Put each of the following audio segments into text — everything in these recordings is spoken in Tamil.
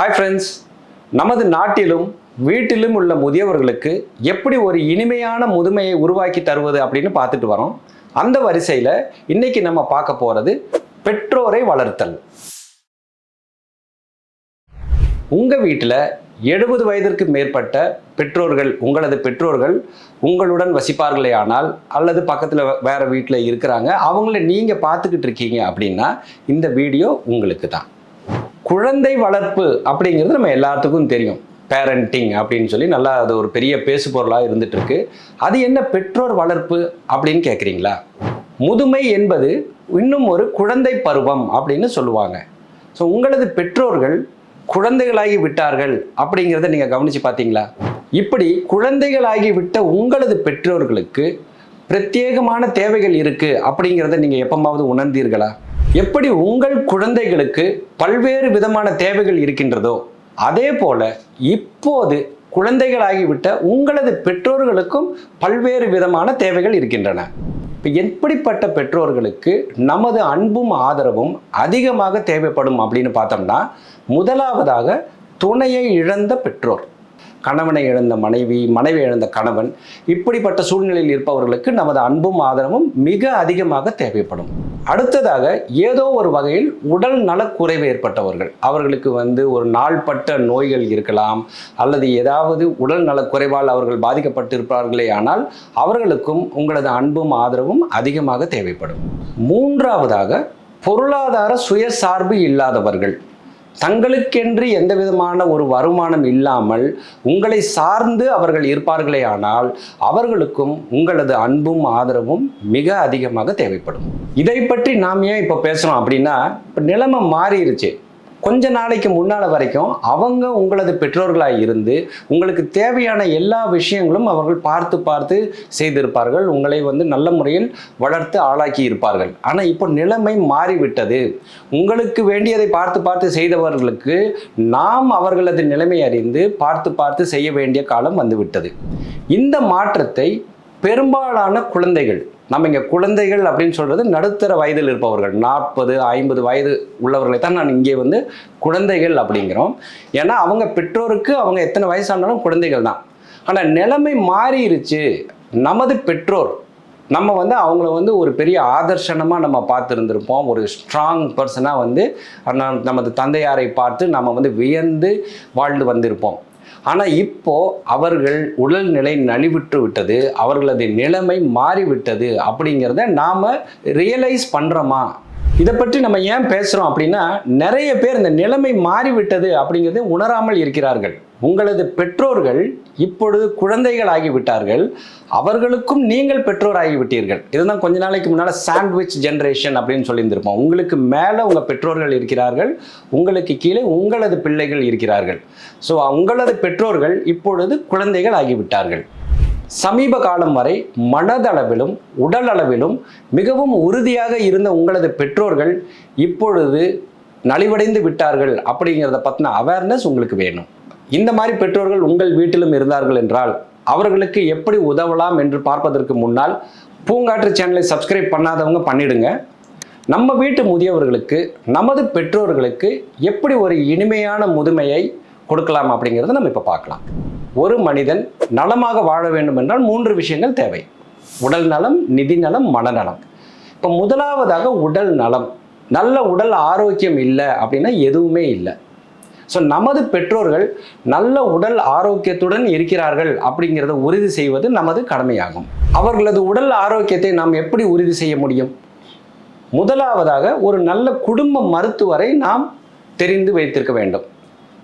ஹாய் ஃப்ரெண்ட்ஸ் நமது நாட்டிலும் வீட்டிலும் உள்ள முதியவர்களுக்கு எப்படி ஒரு இனிமையான முதுமையை உருவாக்கி தருவது அப்படின்னு பார்த்துட்டு வரோம். அந்த வரிசையில் இன்னைக்கு நம்ம பார்க்க போகிறது பெற்றோரை வளர்த்தல். உங்கள் வீட்டில் எழுபது வயதிற்கு மேற்பட்ட பெற்றோர்கள் உங்களது பெற்றோர்கள் உங்களுடன் வசிப்பார்களே ஆனால் அல்லது பக்கத்தில் வேற வீட்டில் இருக்கிறாங்க அவங்கள நீங்கள் பார்த்துக்கிட்டு இருக்கீங்க அப்படின்னா இந்த வீடியோ உங்களுக்கு தான் குழந்தை வளர்ப்பு அப்படிங்கிறது நம்ம எல்லாத்துக்கும் தெரியும். பேரண்டிங் அப்படின்னு சொல்லி நல்லா அது ஒரு பெரிய பேசு பொருளாக இருந்துட்டு இருக்கு அது என்ன பெற்றோர் வளர்ப்பு அப்படின்னு கேட்குறீங்களா முதுமை என்பது இன்னும் ஒரு குழந்தை பருவம் அப்படின்னு சொல்லுவாங்க. ஸோ உங்களது பெற்றோர்கள் குழந்தைகளாகி விட்டார்கள் அப்படிங்கிறத நீங்கள் கவனித்து பார்த்தீங்களா இப்படி குழந்தைகளாகி விட்ட உங்களது பெற்றோர்களுக்கு பிரத்யேகமான தேவைகள் இருக்குது அப்படிங்கிறத நீங்கள் எப்பமாவது உணர்ந்தீர்களா? எப்படி உங்கள் குழந்தைகளுக்கு பல்வேறு விதமான தேவைகள் இருக்கின்றதோ அதே போல இப்போது குழந்தைகளாகிவிட்ட உங்களது பெற்றோர்களுக்கும் பல்வேறு விதமான தேவைகள் இருக்கின்றன. இப்போ எப்படிப்பட்ட பெற்றோர்களுக்கு நமது அன்பும் ஆதரவும் அதிகமாக தேவைப்படும் அப்படின்னு பார்த்தோம்னா முதலாவதாக துணையை இழந்த பெற்றோர். கணவனை இழந்த மனைவி மனைவி இழந்த கணவன் இப்படிப்பட்ட சூழ்நிலையில் இருப்பவர்களுக்கு நமது அன்பும் ஆதரவும் மிக அதிகமாக தேவைப்படும். அடுத்ததாக ஏதோ ஒரு வகையில் உடல் நலக்குறைவு ஏற்பட்டவர்கள். அவர்களுக்கு வந்து ஒரு நாள்பட்ட நோய்கள் இருக்கலாம் அல்லது ஏதாவது உடல் நலக்குறைவால் அவர்கள் பாதிக்கப்பட்டிருப்பார்களே ஆனால் அவர்களுக்கும் உங்களது அன்பும் ஆதரவும் அதிகமாக தேவைப்படும். மூன்றாவதாக பொருளாதார சுயசார்பு இல்லாதவர்கள். தங்களுக்கென்று எந்த விதமான ஒரு வருமானம் இல்லாமல் உங்களை சார்ந்து அவர்கள் இருப்பார்களே ஆனால் அவர்களுக்கும் உங்களது அன்பும் ஆதரவும் மிக அதிகமாக தேவைப்படும். இதை பற்றி நாம் ஏன் இப்போ பேசுகிறோம் அப்படின்னா இப்போ நிலைமை மாறிடுச்சு கொஞ்ச நாளைக்கு முன்னால் வரைக்கும் அவங்க உங்களது பெற்றோர்களாக இருந்து உங்களுக்கு தேவையான எல்லா விஷயங்களும் அவர்கள் பார்த்து பார்த்து செய்திருப்பார்கள். உங்களை வந்து நல்ல முறையில் வளர்த்து ஆளாக்கி இருப்பார்கள். ஆனால் இப்போ நிலைமை மாறிவிட்டது. உங்களுக்கு வேண்டியதை பார்த்து பார்த்து செய்தவர்களுக்கு நாம் அவர்களது நிலைமை அறிந்து பார்த்து பார்த்து செய்ய வேண்டிய காலம் வந்துவிட்டது. இந்த மாற்றத்தை பெரும்பாலான குழந்தைகள் நம்ம இங்கே குழந்தைகள் அப்படின்னு சொல்கிறது நடுத்தர வயதில் இருப்பவர்கள். நாற்பது ஐம்பது வயது உள்ளவர்களை தான் நான் இங்கே வந்து குழந்தைகள் அப்படிங்கிறோம். ஏன்னா அவங்க பெற்றோருக்கு அவங்க எத்தனை வயசானாலும் குழந்தைகள் தான். ஆனால் நிலைமை மாறிடுச்சு நமது பெற்றோர் நம்ம வந்து அவங்கள வந்து ஒரு பெரிய ஆதர்ஷனமாக நம்ம பார்த்துருந்துருப்போம். ஒரு ஸ்ட்ராங் பர்சனாக வந்து நமது தந்தையாரை பார்த்து நம்ம வந்து வியந்து வாழ்ந்து வந்திருப்போம். ஆனால் இப்போ அவர்கள் உடல்நிலை நலிவிட்டு விட்டது அவர்களது நிலைமை மாறிவிட்டது அப்படிங்கிறத நாம் ரியலைஸ் பண்ணுறோமா இதை பற்றி நம்ம ஏன் பேசுகிறோம் அப்படின்னா நிறைய பேர் இந்த நிலைமை மாறிவிட்டது அப்படிங்கிறது உணராமல் இருக்கிறார்கள். உங்களது பெற்றோர்கள் இப்பொழுது குழந்தைகள் ஆகிவிட்டார்கள் அவர்களுக்கும் நீங்கள் பெற்றோர் ஆகிவிட்டீர்கள் இதுதான் கொஞ்ச நாளைக்கு முன்னால் சாண்ட்விச் ஜென்ரேஷன் அப்படின்னு சொல்லியிருந்திருப்போம். உங்களுக்கு மேலே உங்கள் பெற்றோர்கள் இருக்கிறார்கள் உங்களுக்கு கீழே உங்களது பிள்ளைகள் இருக்கிறார்கள். ஸோ உங்களது பெற்றோர்கள் இப்பொழுது குழந்தைகள் ஆகிவிட்டார்கள். சமீப காலம் வரை மனதளவிலும் உடல் அளவிலும் மிகவும் உறுதியாக இருந்த உங்களது பெற்றோர்கள் இப்பொழுது நலிவடைந்து விட்டார்கள் அப்படிங்கிறத பற்றின அவேர்னஸ் உங்களுக்கு வேணும். இந்த மாதிரி பெற்றோர்கள் உங்கள் வீட்டிலும் இருந்தார்கள் என்றால் அவர்களுக்கு எப்படி உதவலாம் என்று பார்ப்பதற்கு முன்னால் பூங்காற்று சேனலை சப்ஸ்கிரைப் பண்ணாதவங்க பண்ணிடுங்க. நம்ம வீட்டு முதியவர்களுக்கு நமது பெற்றோர்களுக்கு எப்படி ஒரு இனிமையான முதுமையை கொடுக்கலாம் அப்படிங்கிறத நம்ம இப்போ பார்க்கலாம். ஒரு மனிதன் நலமாக வாழ வேண்டும் என்றால் மூன்று விஷயங்கள் தேவை. உடல் நலம் நிதி நலம் மனநலம் இப்போ முதலாவதாக உடல் நலம். நல்ல உடல் ஆரோக்கியம் இல்லை அப்படின்னா எதுவுமே இல்லை. ஸோ நமது பெற்றோர்கள் நல்ல உடல் ஆரோக்கியத்துடன் இருக்கிறார்கள் அப்படிங்கிறத உறுதி செய்வது நமது கடமையாகும். அவர்களது உடல் ஆரோக்கியத்தை நாம் எப்படி உறுதி செய்ய முடியும்? முதலாவதாக ஒரு நல்ல குடும்ப மருத்துவரை நாம் தெரிந்து வைத்திருக்க வேண்டும்.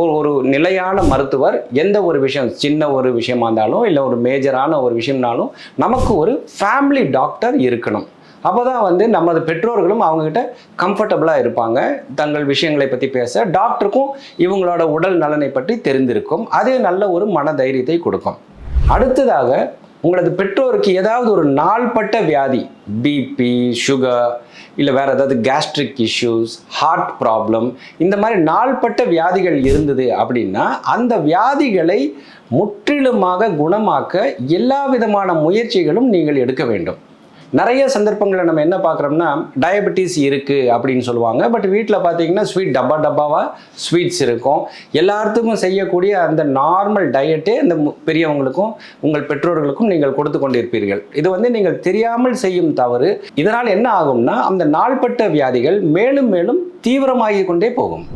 ஒரு ஒரு நிலையான மருத்துவர் எந்த ஒரு விஷயம் சின்ன ஒரு விஷயமா இருந்தாலும் இல்லை ஒரு மேஜரான ஒரு விஷயம்னாலும் நமக்கு ஒரு ஃபேமிலி டாக்டர் இருக்கணும். அப்போ தான் வந்து நமது பெற்றோர்களும் அவங்கக்கிட்ட கம்ஃபர்டபுளாக இருப்பாங்க. தங்கள் விஷயங்களை பற்றி பேச டாக்டருக்கும் இவங்களோட உடல் நலனை பற்றி தெரிந்திருக்கும். அதே நல்ல ஒரு மன தைரியத்தை கொடுக்கும். அடுத்ததாக உங்களது பெற்றோருக்கு ஏதாவது ஒரு நாள்பட்ட வியாதி பிபி சுகர் இல்லை வேறு ஏதாவது கேஸ்ட்ரிக் இஷ்யூஸ் ஹார்ட் ப்ராப்ளம் இந்த மாதிரி நாள்பட்ட வியாதிகள் இருந்தது அப்படின்னா அந்த வியாதிகளை முற்றிலுமாக குணமாக்க எல்லா விதமான முயற்சிகளும் நீங்கள் எடுக்க வேண்டும். நிறைய சந்தர்ப்பங்களில் நம்ம என்ன பார்க்குறோம்னா டயபெட்டிஸ் இருக்குது அப்படின்னு சொல்லுவாங்க. பட் வீட்டில் பார்த்தீங்கன்னா ஸ்வீட் டப்பா டப்பாவாக ஸ்வீட்ஸ் இருக்கும். எல்லாத்துக்கும் செய்யக்கூடிய அந்த நார்மல் டயட்டே அந்த பெரியவங்களுக்கும் உங்கள் பெற்றோர்களுக்கும் நீங்கள் கொடுத்து கொண்டிருப்பீர்கள். இது வந்து நீங்கள் தெரியாமல் செய்யும் தவறு. இதனால் என்ன ஆகும்னா அந்த நாள்பட்ட வியாதிகள் மேலும் மேலும் தீவிரமாகி கொண்டே போகும்.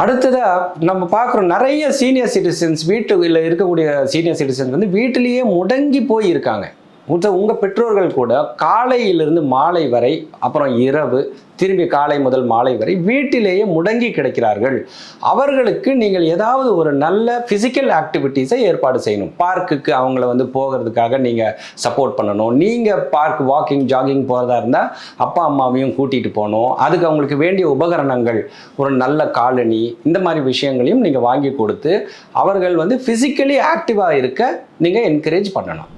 அடுத்ததாக நம்ம பார்க்குறோம் நிறைய சீனியர் சிட்டிசன்ஸ் வீட்டுல இருக்கக்கூடிய சீனியர் சிட்டிசன்ஸ் வந்து வீட்டிலேயே முடங்கி போய் இருக்காங்க உங்கள் உங்கள் பெற்றோர்கள் கூட காலையிலிருந்து மாலை வரை அப்புறம் இரவு திரும்பி காலை முதல் மாலை வரை வீட்டிலேயே முடங்கி கிடைக்கிறார்கள். அவர்களுக்கு நீங்கள் ஏதாவது ஒரு நல்ல ஃபிசிக்கல் ஆக்டிவிட்டீஸை ஏற்பாடு செய்யணும். பார்க்குக்கு அவங்கள வந்து போகிறதுக்காக நீங்கள் சப்போர்ட் பண்ணணும். நீங்கள் பார்க் வாக்கிங் ஜாகிங் போகிறதா இருந்தால் அப்பா அம்மாவையும் கூட்டிகிட்டு போகணும். அதுக்கு அவங்களுக்கு வேண்டிய உபகரணங்கள் ஒரு நல்ல காலனி இந்த மாதிரி விஷயங்களையும் நீங்கள் வாங்கி கொடுத்து அவர்கள் வந்து ஃபிசிக்கலி ஆக்டிவாக இருக்க நீங்கள் என்கரேஜ் பண்ணணும்.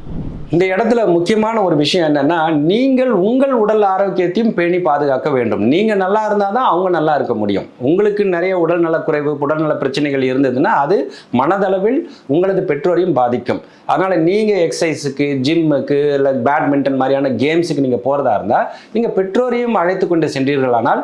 இந்த இடத்துல முக்கியமான ஒரு விஷயம் என்னன்னா நீங்கள் உங்கள் உடல் ஆரோக்கியத்தையும் பேணி பாதுகாக்க வேண்டும். நீங்க நல்லா இருந்தால் தான் அவங்க நல்லா இருக்க முடியும். உங்களுக்கு நிறைய உடல் நலக்குறைவு உடல்நல பிரச்சனைகள் இருந்ததுன்னா அது மனதளவில் உங்களது பெற்றோரையும் பாதிக்கும். அதனால நீங்க எக்ஸசைஸுக்கு ஜிம்முக்கு இல்லை பேட்மிண்டன் மாதிரியான கேம்ஸுக்கு நீங்க போறதா இருந்தால் நீங்க பெற்றோரையும் அழைத்து கொண்டு சென்றீர்களானால்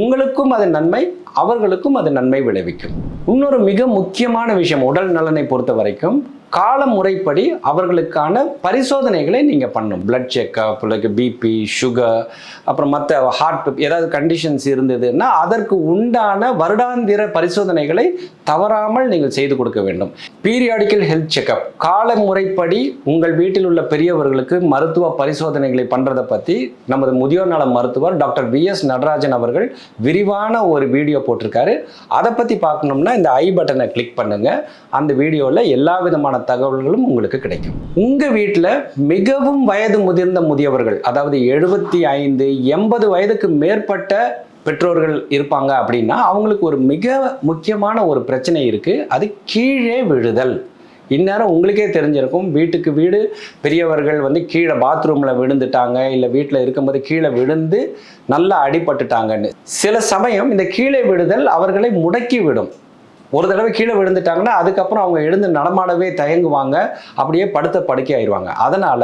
உங்களுக்கும் அது நன்மை அவர்களுக்கும் அது நன்மை விளைவிக்கும். இன்னொரு மிக முக்கியமான விஷயம் உடல் நலனை பொறுத்த வரைக்கும் கால முறைப்படி அவர்களுக்கான பரிசோதனைகளை நீங்கள் பண்ணணும். Blood checkup like BP sugar அப்புறம் மற்ற ஹார்ட் ஏதாவது கண்டிஷன்ஸ் இருந்ததுன்னா அதற்கு உண்டான வருடாந்திர பரிசோதனைகளை தவறாமல் நீங்கள் செய்து கொடுக்க வேண்டும். பீரியாடிக்கல் ஹெல்த் செக்அப் கால முறைப்படி உங்கள் வீட்டில் உள்ள பெரியவர்களுக்கு மருத்துவ பரிசோதனைகளை பண்ணுறதை பற்றி நமது முதியோர் நல மருத்துவர் டாக்டர் வி எஸ் நடராஜன் அவர்கள் விரிவான ஒரு வீடியோ போட்டிருக்காரு. அதை பற்றி பார்க்கணும்னா இந்த ஐ பட்டனை கிளிக் பண்ணுங்க. அந்த வீடியோவில் எல்லா விதமான தகவல்களும் உங்களுக்கு கிடைக்கும். உங்கள் வீட்டில் மிகவும் வயது முதிர்ந்த முதியவர்கள் அதாவது எழுபத்தி ஐந்து எண்பது வயதுக்கு மேற்பட்ட பெற்றோர்கள் இருப்பாங்க அப்படின்னா அவங்களுக்கு ஒரு மிக முக்கியமான ஒரு பிரச்சனை இருக்குது அது கீழே விழுதல். இந்நேரம் உங்களுக்கே தெரிஞ்சிருக்கும் வீட்டுக்கு வீடு பெரியவர்கள் வந்து கீழே பாத்ரூமில் விழுந்துட்டாங்க இல்லை வீட்டில் இருக்கும்போது கீழே விழுந்து நல்லா அடிபட்டுட்டாங்கன்னு. சில சமயம் இந்த கீழே விழுதல் அவர்களை முடக்கி விடும். ஒரு தடவை கீழே விழுந்துட்டாங்கன்னா அதுக்கப்புறம் அவங்க எழுந்து நடமாடவே தயங்குவாங்க அப்படியே படுத்த படுக்கை ஆயிடுவாங்க அதனால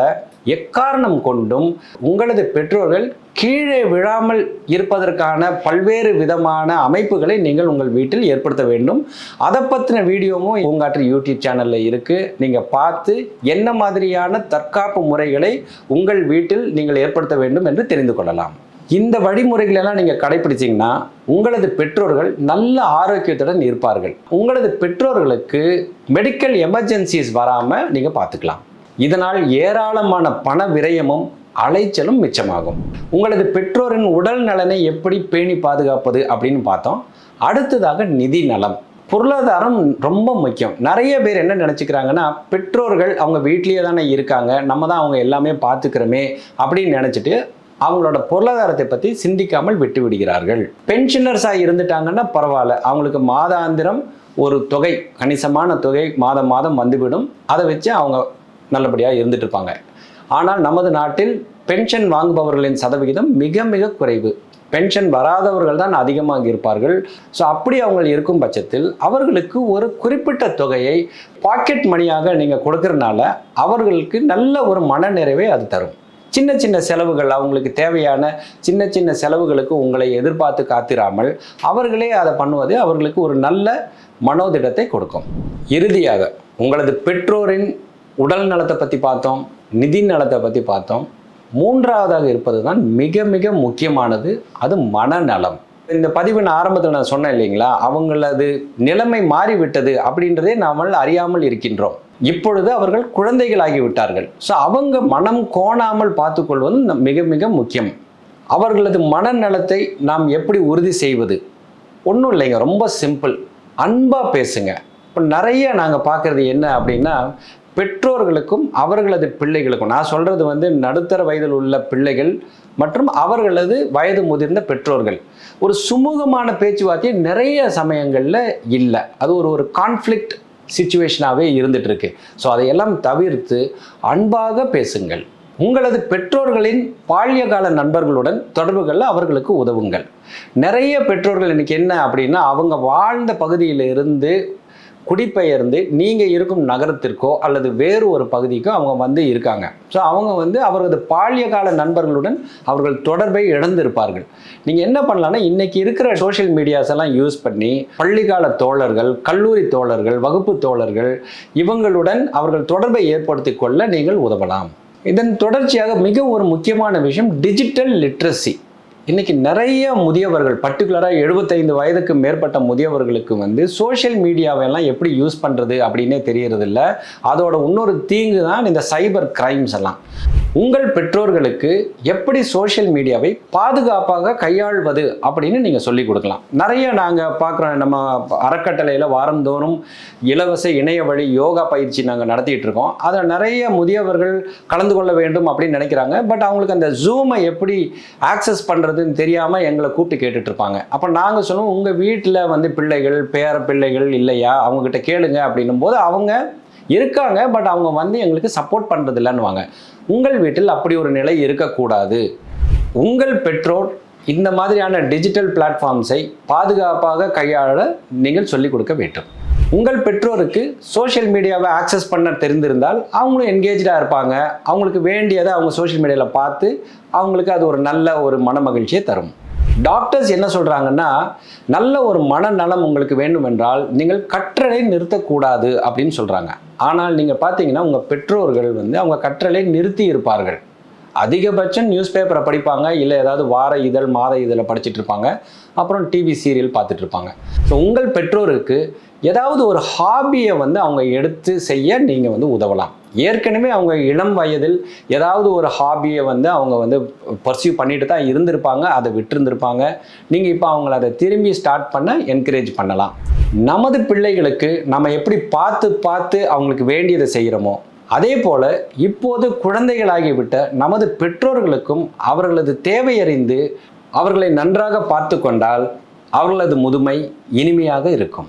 எக்காரணம் கொண்டும் உங்களது பெற்றோர்கள் கீழே விழாமல் இருப்பதற்கான பல்வேறு விதமான அமைப்புகளை நீங்கள் உங்கள் வீட்டில் ஏற்படுத்த வேண்டும். அதை பற்றின வீடியோவும் உங்காற்று யூடியூப் சேனலில் இருக்குது நீங்கள் பார்த்து என்ன மாதிரியான தற்காப்பு முறைகளை உங்கள் வீட்டில் நீங்கள் ஏற்படுத்த வேண்டும் என்று தெரிந்து கொள்ளலாம். இந்த வழிமுறைகள் எல்லாம் நீங்கள் கடைபிடிச்சிங்கன்னா உங்களது பெற்றோர்கள் நல்ல ஆரோக்கியத்துடன் இருப்பார்கள். உங்களது பெற்றோர்களுக்கு மெடிக்கல் எமர்ஜென்சிஸ் வராமல் நீங்கள் பார்த்துக்கலாம். இதனால் ஏராளமான பண விரயமும் அலைச்சலும் மிச்சமாகும். உங்களது பெற்றோரின் உடல் நலனை எப்படி பேணி பாதுகாப்பது அப்படின்னு பார்த்தோம். அடுத்ததாக நிதி நலம். பொருளாதாரம் ரொம்ப முக்கியம். நிறைய பேர் என்ன நினச்சிக்கிறாங்கன்னா பெற்றோர்கள் அவங்க வீட்லேயே தானே இருக்காங்க. நம்ம தான் அவங்க எல்லாமே பார்த்துக்கிறோமே அப்படின்னு நினச்சிட்டு அவங்களோட பொருளாதாரத்தை பற்றி சிந்திக்காமல் விட்டு விடுகிறார்கள். பென்ஷனர்ஸாக இருந்துட்டாங்கன்னா பரவாயில்ல. அவங்களுக்கு மாதாந்திரம் ஒரு தொகை கணிசமான தொகை மாதம் மாதம் வந்துவிடும். அதை வச்சு அவங்க நல்லபடியாக இருந்துட்டு இருப்பாங்க. ஆனால் நமது நாட்டில் பென்ஷன் வாங்குபவர்களின் சதவிகிதம் மிக மிக குறைவு. பென்ஷன் வராதவர்கள் தான் அதிகமாக இருப்பார்கள். ஸோ அப்படி அவங்க இருக்கும் பட்சத்தில் அவர்களுக்கு ஒரு குறிப்பிட்ட தொகையை பாக்கெட் மணியாக நீங்கள் கொடுக்கறனால அவர்களுக்கு நல்ல ஒரு மனநிறைவை அது தரும். சின்ன சின்ன செலவுகள் அவங்களுக்கு தேவையான சின்ன சின்ன செலவுகளுக்கு உங்களை எதிர்பார்த்து காத்திராமல் அவர்களே அதை பண்ணுவது அவர்களுக்கு ஒரு நல்ல மனோதிடத்தை கொடுக்கும். இறுதியாக உங்களது பெற்றோரின் உடல் நலத்தை பற்றி பார்த்தோம் நிதி நலத்தை பற்றி பார்த்தோம். மூன்றாவதாக இருப்பது தான் மிக மிக முக்கியமானது அது மனநலம். இந்த பதிவின் ஆரம்பத்தில் நான் சொன்னேன் இல்லைங்களா? அவங்களது நிலைமை மாறிவிட்டது அப்படின்றதே நாமல் அறியாமல் இருக்கின்றோம். இப்பொழுது அவர்கள் குழந்தைகளாகி விட்டார்கள். ஸோ அவங்க மனம் கோணாமல் பார்த்துக்கொள்வது நம் மிக மிக முக்கியம். அவர்களது மனநலத்தை நாம் எப்படி உறுதி செய்வது? ஒன்றும் இல்லைங்க ரொம்ப சிம்பிள் அன்பாக பேசுங்க. இப்போ நிறைய நாங்கள் பார்க்குறது என்ன அப்படின்னா பெற்றோர்களுக்கும் அவர்களது பிள்ளைகளுக்கும் நான் சொல்கிறது வந்து நடுத்தர வயதில் உள்ள பிள்ளைகள் மற்றும் அவர்களது வயது முதிர்ந்த பெற்றோர்கள். ஒரு சுமூகமான பேச்சுவார்த்தை நிறைய சமயங்களில் இல்லை. அது ஒரு ஒரு கான்ஃப்ளிக்ட் சுச்சுவேஷனாகவே இருந்துட்டு இருக்கு ஸோ அதையெல்லாம் தவிர்த்து அன்பாக பேசுங்கள். உங்களது பெற்றோர்களின் பால்யகால நண்பர்களுடன் தொடர்புகளில் அவர்களுக்கு உதவுங்கள். நிறைய பெற்றோர்கள் இன்னைக்கு என்ன அப்படின்னா அவங்க வாழ்ந்த பகுதியில் இருந்து குடிபெயர்ந்து நீங்கள் இருக்கும் நகரத்திற்கோ அல்லது வேறு ஒரு பகுதிக்கோ அவங்க வந்து இருக்காங்க. ஸோ அவங்க வந்து அவரது பால்ய கால நண்பர்களுடன் அவர்கள் தொடர்பை இழந்திருப்பார்கள். நீங்கள் என்ன பண்ணலான்னா இன்றைக்கி இருக்கிற சோஷியல் மீடியாஸ் எல்லாம் யூஸ் பண்ணி பள்ளிக்கால தோழர்கள் கல்லூரி தோழர்கள் வகுப்பு தோழர்கள் இவங்களுடன் அவர்கள் தொடர்பை ஏற்படுத்தி கொள்ள நீங்கள் உதவலாம். இதன் தொடர்ச்சியாக மிக ஒரு முக்கியமான விஷயம் டிஜிட்டல் லிட்ரஸி இன்னைக்கு நிறைய முதியவர்கள் பர்டிகுலராக எழுபத்தைந்து வயதுக்கு மேற்பட்ட முதியவர்களுக்கு வந்து சோஷியல் மீடியாவெல்லாம் எப்படி யூஸ் பண்ணுறது அப்படின்னே தெரியறதில்ல. அதோட இன்னொரு தீங்கு தான் இந்த சைபர் கிரைம்ஸ் எல்லாம். உங்கள் பெற்றோர்களுக்கு எப்படி சோஷியல் மீடியாவை பாதுகாப்பாக கையாள்வது அப்படின்னு நீங்கள் சொல்லிக் கொடுக்கலாம். நிறைய நாங்கள் பார்க்குறோம் நம்ம அறக்கட்டளையில் வாரந்தோறும் இலவச இணைய வழி யோகா பயிற்சி நாங்கள் நடத்திட்டு இருக்கோம். அதில் நிறைய முதியவர்கள் கலந்து கொள்ள வேண்டும் அப்படின்னு நினைக்கிறாங்க. பட் அவங்களுக்கு அந்த ஜூமை எப்படி ஆக்சஸ் பண்ணுறதுன்னு தெரியாமல் எங்களை கூப்பிட்டு கேட்டுட்டு இருப்பாங்க. அப்போ நாங்கள் சொல்லுவோம் உங்கள் வீட்டில் வந்து பிள்ளைகள் பேர பிள்ளைகள் இல்லையா? அவங்கக்கிட்ட கேளுங்க அப்படின்னும் போது அவங்க இருக்காங்க பட் அவங்க வந்து எங்களுக்கு சப்போர்ட் பண்ணுறது இல்லைன்னுவாங்க உங்கள் வீட்டில் அப்படி ஒரு நிலை இருக்கக்கூடாது. உங்கள் பெற்றோர் இந்த மாதிரியான டிஜிட்டல் பிளாட்ஃபார்ம்ஸை பாதுகாப்பாக கையாள நீங்கள் சொல்லிக் கொடுக்க வேண்டும். உங்கள் பெற்றோருக்கு சோஷியல் மீடியாவை ஆக்சஸ் பண்ண தெரிந்திருந்தால் அவங்களும் என்கேஜாக இருப்பாங்க. அவங்களுக்கு வேண்டியதை அவங்க சோஷியல் மீடியாவில் பார்த்து அவங்களுக்கு அது ஒரு நல்ல ஒரு மன மகிழ்ச்சியை தரும். டாக்டர்ஸ் என்ன சொல்கிறாங்கன்னா நல்ல ஒரு மனநலம் உங்களுக்கு வேண்டும் என்றால் நீங்கள் கற்றலை நிறுத்தக்கூடாது அப்படின்னு சொல்கிறாங்க ஆனால் நீங்கள் பார்த்தீங்கன்னா உங்கள் பெற்றோர்கள் வந்து அவங்க கற்றலை நிறுத்தி இருப்பார்கள். அதிகபட்சம் நியூஸ் பேப்பரை படிப்பாங்க இல்லை ஏதாவது வார இதழ் மாத இதழை படிச்சுட்டு இருப்பாங்க. அப்புறம் டிவி சீரியல் பார்த்துட்டு இருப்பாங்க. ஸோ உங்கள் பெற்றோருக்கு ஏதாவது ஒரு ஹாபியை வந்து அவங்க எடுத்து செய்ய நீங்கள் வந்து உதவலாம். ஏற்கனவே அவங்க இளம் வயதில் ஏதாவது ஒரு ஹாபியை வந்து அவங்க வந்து பர்சியூ பண்ணிட்டு தான் இருந்திருப்பாங்க அதை விட்டுருந்துருப்பாங்க. நீங்கள் இப்போ அவங்கள அதை திரும்பி ஸ்டார்ட் பண்ண என்கரேஜ் பண்ணலாம். நமது பிள்ளைகளுக்கு நம்ம எப்படி பார்த்து பார்த்து அவங்களுக்கு வேண்டியதை செய்கிறோமோ அதே போல இப்போது குழந்தைகளாகிவிட்ட நமது பெற்றோர்களுக்கும் அவர்களது தேவையறிந்து அவர்களை நன்றாக பார்த்து கொண்டால் அவர்களது முதுமை இனிமையாக இருக்கும்.